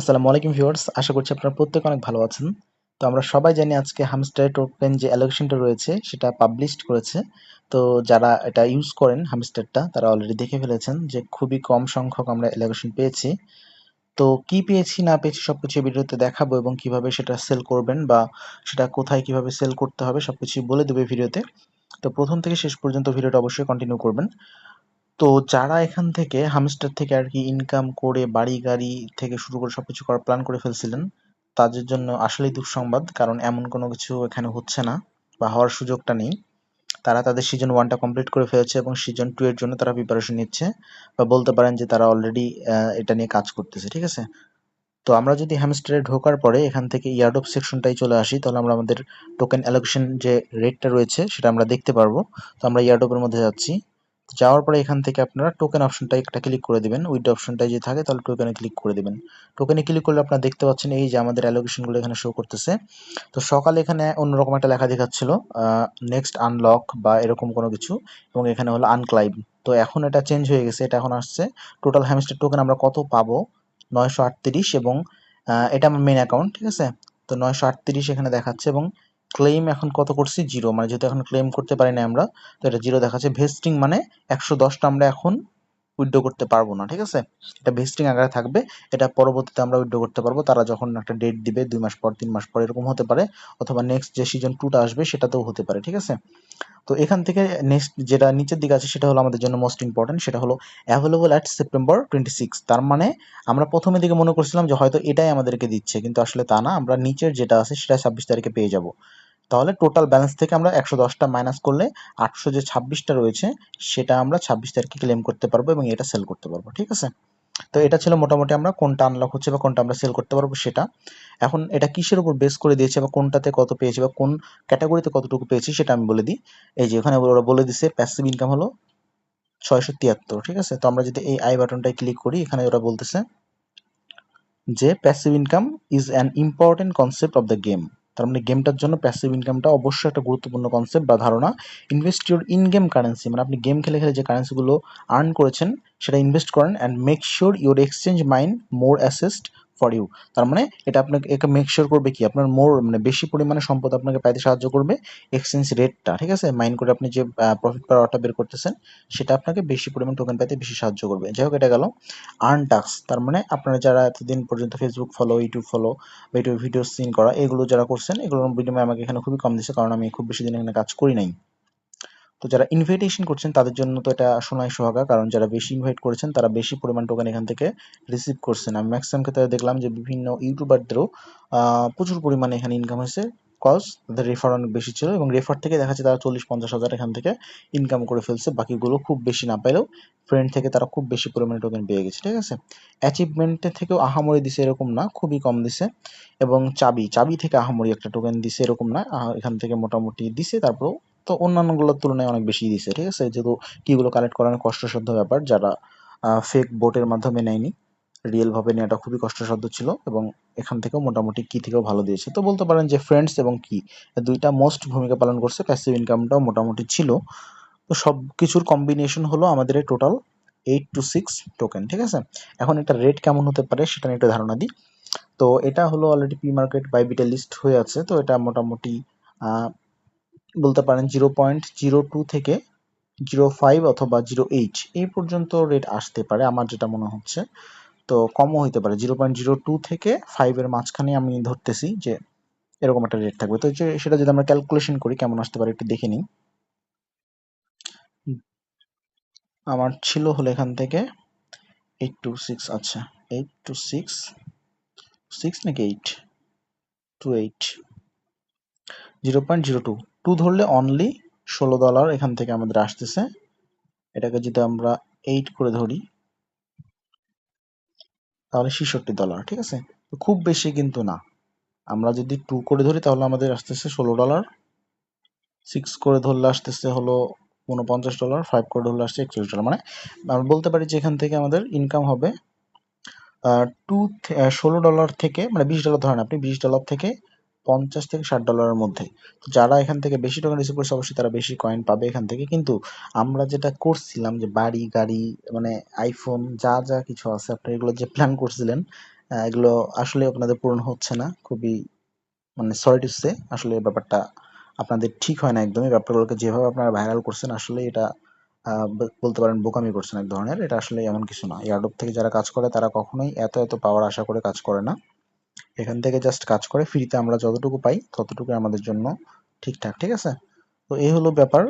আসসালামু আলাইকুম ভিউয়ার্স, আশা করছি আপনারা প্রত্যেক অনেক ভালো আছেন। তো আমরা সবাই জানি আজকে হামস্টার টোকেন যে অ্যালোকেশনটা রয়েছে, সেটা পাবলিশড করেছে। তো যারা এটা ইউজ করেন হামস্টারটা তারা অলরেডি দেখে ফেলেছেন যে খুবই কম সংখ্যক আমরা অ্যালোকেশন পেয়েছি। তো কি পেয়েছি, না পেয়েছি সব কিছু ভিডিওতে দেখাবো এবং কীভাবে সেটা সেল করবেন বা সেটা কোথায় কীভাবে সেল করতে হবে সবকিছু বলে দেবে ভিডিওতে। তো প্রথম থেকে শেষ পর্যন্ত ভিডিওটা অবশ্যই কন্টিনিউ করবেন। তো যারা এখান থেকে হামস্টার থেকে আর কি ইনকাম করে বাড়ি, গাড়ি থেকে শুরু করে সবকিছু করার প্ল্যান করে ফেলছিলেন, তাদের জন্য আসলেই দুঃসংবাদ, কারণ এমন কোনো কিছু এখানে হচ্ছে না বা হওয়ার সুযোগটা নেই। তারা তাদের সিজন ওয়ানটা কমপ্লিট করে ফেলেছে এবং সিজন টু এর জন্য তারা প্রিপারেশন নিচ্ছে বা বলতে পারেন যে তারা অলরেডি এটা নিয়ে কাজ করতেছে, ঠিক আছে? তো আমরা যদি হ্যামস্টারে ঢোকার পরে এখান থেকে ইয়ার্ড অফ সেকশনটাই চলে আসি, তাহলে আমরা আমাদের টোকেন অ্যালোকেশন যে রেটটা রয়েছে সেটা আমরা দেখতে পারব। তো আমরা ইয়ার্ড অফের মধ্যে যাচ্ছি। যাওয়ার পরে এখান থেকে আপনারা টোকেন অপশনটা একটা ক্লিক করে দিবেন। উইড অপশনটাই যদি থাকে, তাহলে টোকেনে ক্লিক করে দিবেন। টোকেনে ক্লিক করলে আপনারা দেখতে পাচ্ছেন এই যে আমাদের অ্যালোকেশনগুলো এখানে শো করতেছে। তো সকালে এখানে অন্যরকম একটা লেখা দেখাচ্ছিল নেক্সট আনলক বা এরকম কোনো কিছু, এবং এখানে হলো আনক্লাইব তো এখন এটা চেঞ্জ হয়ে গেছে, এটা এখন আসছে। টোটাল হ্যামস্টার টোকেন আমরা কত পাবো? নয়শো আটত্রিশ এবং এটা আমার মেন অ্যাকাউন্ট ঠিক আছে? তো নয়শো আটত্রিশ এখানে দেখাচ্ছে এবং ক্লেম এখন কত করছি? জিরো মানে যেহেতু এখন ক্লেম করতে পারি না আমরা, তো এটা জিরো দেখাচ্ছে। ভেস্টিং মানে একশো দশটা আমরা এখন উইথড্র করতে পারব না, ঠিক আছে? এটা ভেস্টিং আকারে থাকবে, এটা পরবর্তীতে আমরা উইড্রো করতে পারব। তারা যখন একটা ডেট দিবে, দুই মাস পর, তিন মাস পর, এরকম হতে পারে, অথবা নেক্সট যে সিজন টুটা আসবে, সেটাতেও হতে পারে, ঠিক আছে? তো এখান থেকে নেক্সট যেটা নিচের দিকে আছে, সেটা হলো আমাদের জন্য মোস্ট ইম্পর্টেন্ট সেটা হলো available at September twenty six তার মানে আমরা প্রথমে দিকে মনে করছিলাম যে হয়তো এটাই আমাদেরকে দিচ্ছে, কিন্তু আসলে তা না। আমরা নিচের যেটা আছে, সেটা ছাব্বিশ তারিখে পেয়ে যাব। তাহলে টোটাল ব্যালেন্স থেকে আমরা একশো দশটা মাইনাস করলে আটশো যে ছাব্বিশটা রয়েছে, সেটা আমরা ছাব্বিশ তারিখে ক্লেম করতে পারব এবং এটা সেল করতে পারব, ঠিক আছে? তো এটা ছিল মোটামুটি আমরা কোনটা আনলক হচ্ছে বা কোনটা আমরা সেল করতে পারব সেটা। এখন এটা কিসের উপর বেস করে দিয়েছে বা কোনটাতে কত পেয়েছি বা কোন ক্যাটাগরিতে কতটুকু পেয়েছি সেটা আমি বলে দিই। এই যে ওখানে ওরা বলে দিছে প্যাসিভ ইনকাম হলো ছয়শো তিয়াত্তর, ঠিক আছে? তো আমরা যদি এই আই বাটনটায় ক্লিক করি, এখানে ওরা বলতেছে যে passive income is an important concept of the game তার মানে গেমটার জন্য প্যাসিভ ইনকামটা অবশ্যই একটা গুরুত্বপূর্ণ কনসেপ্ট বা ধারণা। Invest your in game currency মানে আপনি গেম খেলে খেলে যে কারেন্সিগুলো আর্ন করেছেন, সেটা ইনভেস্ট করেন and make sure your exchange mind more asset for you তার মানে এটা আপনাকে, একে মেক শিওর করবে কি? আপনার মোর মানে বেশি পরিমাণে সম্পদ আপনাকে পাইতে সাহায্য করবে এক্সচেঞ্জ রেটটা ঠিক আছে? মাইন্ড করে আপনি যে প্রফিট পার অর্ডার বের করতেছেন, সেটা আপনাকে বেশি পরিমাণ টোকেন পাইতে বেশি সাহায্য করবে। যাই হোক, এটা গেল আর্ন টাক্স তার মানে আপনারা যারা এতদিন পর্যন্ত ফেসবুক ফলো ইউটিউব ফলো বা ইউটিউব ভিডিও সিন করা, এগুলো যারা করছেন, এগুলোর বিনিময়ে আমাকে এখানে খুবই কম দিচ্ছে কারণ আমি খুব বেশি দিন এখানে কাজ করি নাই। তো যারা ইনভাইটেশন করছেন, তাদের জন্য তো এটা সোনাই সোহাগা। কারণ যারা বেশি ইনভাইট করেছেন, তারা বেশি পরিমাণ টোকেন এখান থেকে রিসিভ করছেন। আমি ম্যাক্সিমাম ক্ষেত্রে দেখলাম যে বিভিন্ন ইউটিউবারদেরও প্রচুর পরিমাণে এখানে ইনকাম হয়েছে। কজ তাদের রেফার অনেক বেশি ছিল এবং রেফার থেকে দেখা যাচ্ছে তারা চল্লিশ পঞ্চাশ হাজার এখান থেকে ইনকাম করে ফেলছে। বাকিগুলো খুব বেশি না পাইলেও ফ্রেন্ড থেকে তারা খুব বেশি পরিমাণে টোকেন পেয়ে গেছে, ঠিক আছে? অ্যাচিভমেন্টের থেকেও আহামরি দিছে এরকম না, খুবই কম দিছে। এবং চাবি চাবি থেকে আহামরি একটা টোকেন দিছে এরকম না। এখান থেকে মোটামুটি দিছে, তারপরেও তো অন্যান্যগুলোর তুলনায় অনেক বেশি দিছে, ঠিক আছে? যেহেতু কিগুলো কালেক্ট করানো কষ্টসাধ্য ব্যাপার, যারা ফেক বোটের মাধ্যমে নেয়নি রিয়েল ভাবে নেওয়াটা খুবই কষ্টসাধ্য ছিল এবং এখান থেকেও মোটামুটি কি থেকেও ভালো দিয়েছে। তো বলতে পারেন যে ফ্রেন্ডস এবং কি দুইটা মোস্ট ভূমিকা পালন করছে প্যাসিভ ইনকামটাও মোটামুটি ছিল। তো সব কিছুর কম্বিনেশন হলো আমাদের total eight two six token ঠিক আছে? এখন এটা রেট কেমন হতে পারে সেটা নিয়ে একটু ধারণা দিই। তো এটা হলো already P market by beta list হয়ে আছে। তো এটা মোটামুটি বলতে পারেন জিরো পয়েন্ট জিরো টু থেকে জিরো ফাইভ অথবা জিরো এইট, এই পর্যন্ত রেট আসতে পারে আমার যেটা মনে হচ্ছে। তো কমও হইতে পারে, জিরো পয়েন্ট জিরো টু থেকে ফাইভের মাঝখানে আমি ধরতেছি যে এরকম একটা রেট থাকবে। তো সেটা যদি আমরা ক্যালকুলেশন করি কেমন আসতে পারে একটু দেখে নিই। আমার ছিল হলো এখান থেকে এইট টু সিক্স আচ্ছা এইট টু সিক্স সিক্স নাকি eight two eight zero point zero two. Two ধরলে অনলি ষোলো ডলার এখান থেকে আমাদের আসতেছে। এটাকে যদি আমরা এইট করে ধরি, তাহলে ছেষট্টি ডলার ঠিক আছে? খুব বেশি কিন্তু না। আমরা যদি টু করে ধরি, তাহলে আমাদের আসতেছে ষোলো ডলার সিক্স করে ধরলে আসতেছে হলো উনপঞ্চাশ ডলার ফাইভ করে ধরলে আসছে একচল্লিশ ডলার মানে আমরা বলতে পারি যে এখান থেকে আমাদের ইনকাম হবে টু ষোলো ডলার থেকে মানে বিশ ডলার ধরেন আপনি, বিশ ডলার থেকে পঞ্চাশ থেকে ষাট ডলারের মধ্যে। যারা এখান থেকে বেশি টাকা রিসিভ করছে, অবশ্যই তারা বেশি কয়েন পাবে এখান থেকে। কিন্তু আমরা যেটা করছিলাম যে বাড়ি, গাড়ি মানে আইফোন যা যা কিছু আছে আপনি এগুলো যে প্ল্যান করছিলেন এগুলো আসলে আপনাদের পূরণ হচ্ছে না। খুবই মানে সরি টু সে আসলে ব্যাপারটা আপনাদের ঠিক হয় না একদমই ব্যাপারগুলোকে যেভাবে আপনারা ভাইরাল করছেন, আসলে এটা বলতে পারেন বোকামি করছেন এক ধরনের। এটা আসলে এমন কিছু না। এয়ারড্রপ থেকে যারা কাজ করে, তারা কখনোই এত এত পাওয়ার আশা করে কাজ করে না। এখান থেকে জাস্ট কাজ করে ফ্রিতে আমরা যতটুকু পাই ততটুকু আমাদের জন্য ঠিকঠাক, ঠিক আছে? তো এই হলো ব্যাপার।